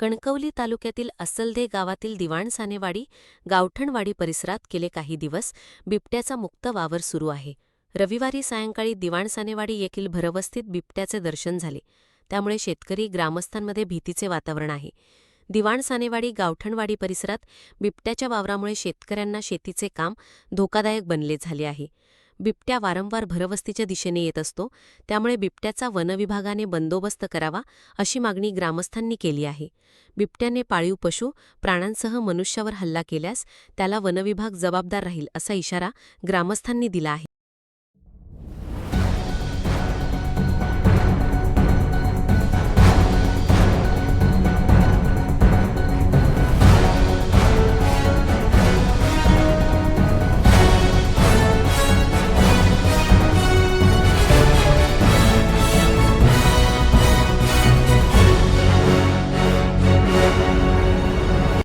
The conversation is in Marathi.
कणकवली तालुक्यातील असलदे गावातील दिवाण सानेवाडी गावठणवाडी परिसरात गेले काही दिवस बिबट्याचा मुक्त वावर सुरू आहे. रविवारी सायंकाळी दिवाण सानेवाडी येथील भरवस्तीत बिबट्याचे दर्शन झाले. त्यामुळे शेतकरी ग्रामस्थांमध्ये भीतीचे वातावरण आहे. दिवाण सानेवाडी गावठणवाडी परिसरात बिबट्याच्या वावरामुळे शेतकऱ्यांना शेतीचे काम धोकादायक बनले झाले आहे. बिबट्या वारंवार भरवस्तीच्या दिशेने येत असतो त्यामुळे बिबट्याचा वनविभागाने बंदोबस्त करावा अशी मागणी ग्रामस्थांनी केली आहे. बिबट्याने पाळीव पशु प्राणांसह मनुष्यावर हल्ला केल्यास त्याला वनविभाग जबाबदार राहील असा इशारा ग्रामस्थांनी दिला आहे.